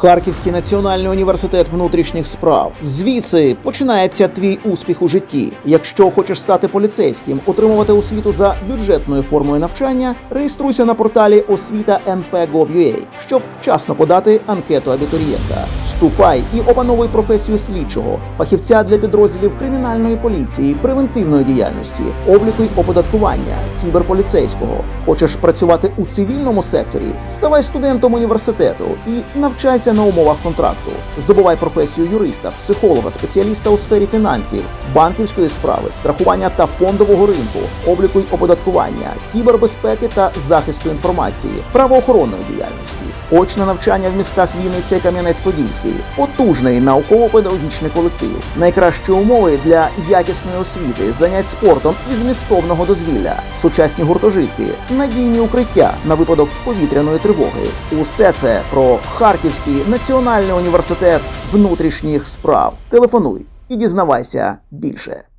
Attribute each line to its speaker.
Speaker 1: Харківський національний університет внутрішніх справ. Звідси починається твій успіх у житті. Якщо хочеш стати поліцейським, отримувати освіту за бюджетною формою навчання, реєструйся на порталі освіта np.gov.ua, щоб вчасно подати анкету абітурієнта. Вступай і опановуй професію слідчого, фахівця для підрозділів кримінальної поліції, превентивної діяльності, обліку й оподаткування, кіберполіцейського. Хочеш працювати у цивільному секторі? Ставай студентом університету і навчайся на умовах контракту. Здобувай професію юриста, психолога, спеціаліста у сфері фінансів, банківської справи, страхування та фондового ринку, обліку й оподаткування, кібербезпеки та захисту інформації, правоохоронної діяльності. Очне навчання в містах Вінниця і Кам'янець-Подільський, потужний науково-педагогічний колектив, найкращі умови для якісної освіти, занять спортом і змістовного дозвілля, сучасні гуртожитки, надійні укриття на випадок повітряної тривоги. Усе це про Харківський національний університет внутрішніх справ. Телефонуй і дізнавайся більше.